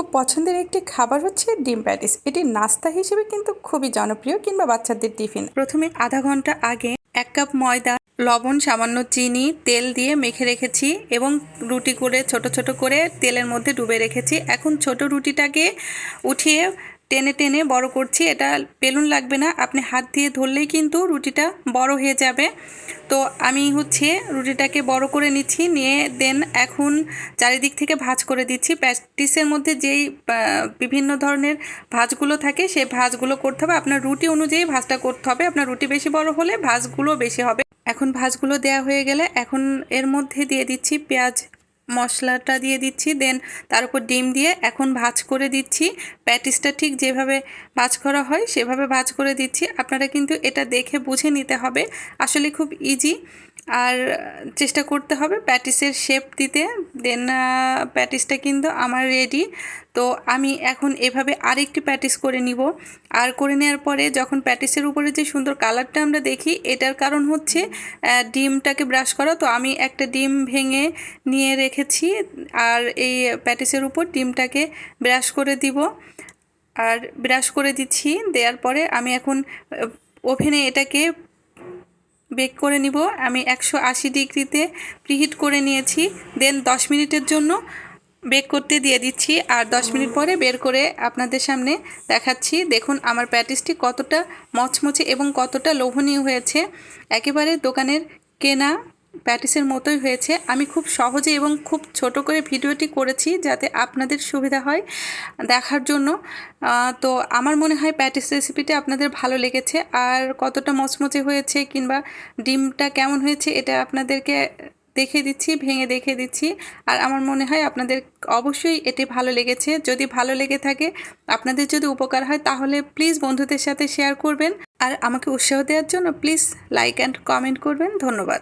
খুব পছন্দের একটি খাবার হচ্ছে ডিম প্যাটিস। এটি নাস্তা হিসেবে কিন্তু খুবই জনপ্রিয় কিংবা বাচ্চাদের টিফিন। প্রথমে আধা ঘণ্টা আগে এক কাপ ময়দা, লবণ, সামান্য চিনি, তেল দিয়ে মেখে রেখেছি এবং রুটি করে, ছোট ছোট করে তেলের মধ্যে ডুবে রেখেছি। এখন ছোট রুটিটাকে উঠিয়ে টেনে টেনে বড় করছি, এটা বেলুন লাগবে না। আপনি হাত দিয়ে ধরলেই কিন্তু রুটিটা বড় হয়ে যাবে। তো আমি হচ্ছে রুটিটাকে বড় করে নিচ্ছি, নিয়ে দেন এখন চারিদিক থেকে ভাজ করে দিচ্ছি। প্যাটিসের মধ্যে যেই বিভিন্ন ধরনের ভাজগুলো থাকে, সেই ভাঁজগুলো করতে হবে। আপনার রুটি অনুযায়ী ভাজটা করতে হবে। আপনার রুটি বেশি বড় হলে ভাজগুলো বেশি হবে। এখন ভাঁজগুলো দেয়া হয়ে গেলে এখন এর মধ্যে দিয়ে দিচ্ছি পেঁয়াজ মশলাটা দিয়ে দিচ্ছি দেন তার উপর ডিম দিয়ে এখন ভাজ করে দিচ্ছি। প্যাটিসটা ঠিক যেভাবে ভাজ করা হয় সেভাবে ভাজ করে দিচ্ছি। আপনারা কিন্তু এটা দেখে বুঝে নিতে হবে। আসলে খুব ইজি আর চেষ্টা করতে হবে প্যাটিসের শেপ দিতে। দেন প্যাটিসটা কিন্তু আমার রেডি তো আমি এখন এভাবে আরেকটি প্যাটিস করে নিব। আর করে নেওয়ার পরে যখন প্যাটিসের উপরে যে সুন্দর কালারটা আমরা দেখি, এটার কারণ হচ্ছে ডিমটাকে ব্রাশ করা। তো আমি একটা ডিম ভেঙে নিয়ে রেখেছি, আর এই প্যাটিসের উপর ডিমটাকে ব্রাশ করে দিব। আর ব্রাশ করে দিচ্ছি, দেওয়ার পরে আমি এখন ওভেনে এটাকে বেক করে নিব। আমি একশো আশি ডিগ্রিতে প্রিহিট করে নিয়েছি। দেন দশ মিনিটের জন্য বেক করতে দিয়ে দিচ্ছি। আর দশ মিনিট পরে বের করে আপনাদের সামনে দেখাচ্ছি। দেখুন, আমার প্যাটিসটি কতটা মচমচে এবং কতটা লোভনীয় হয়েছে। একেবারে দোকানের কেনা প্যাটিসের মতোই হয়েছে। আমি খুব সহজে এবং খুব ছোট করে ভিডিওটি করেছি যাতে আপনাদের সুবিধা হয় দেখার জন্য। তো আমার মনে হয় প্যাটিস রেসিপিটা আপনাদের ভালো লেগেছে। আর কতটা মচমচে হয়েছে কিংবা ডিমটা কেমন হয়েছে এটা আপনাদেরকে দেখে দিচ্ছি, ভেঙে দেখে দিচ্ছি। আর আমার মনে হয় আপনাদের অবশ্যই এটি ভালো লেগেছে। যদি ভালো লেগে থাকে, আপনাদের যদি উপকার হয়, তাহলে প্লিজ বন্ধুদের সাথে শেয়ার করবেন। আর আমাকে উৎসাহ দেওয়ার জন্য প্লিজ লাইক অ্যান্ড কমেন্ট করবেন। ধন্যবাদ।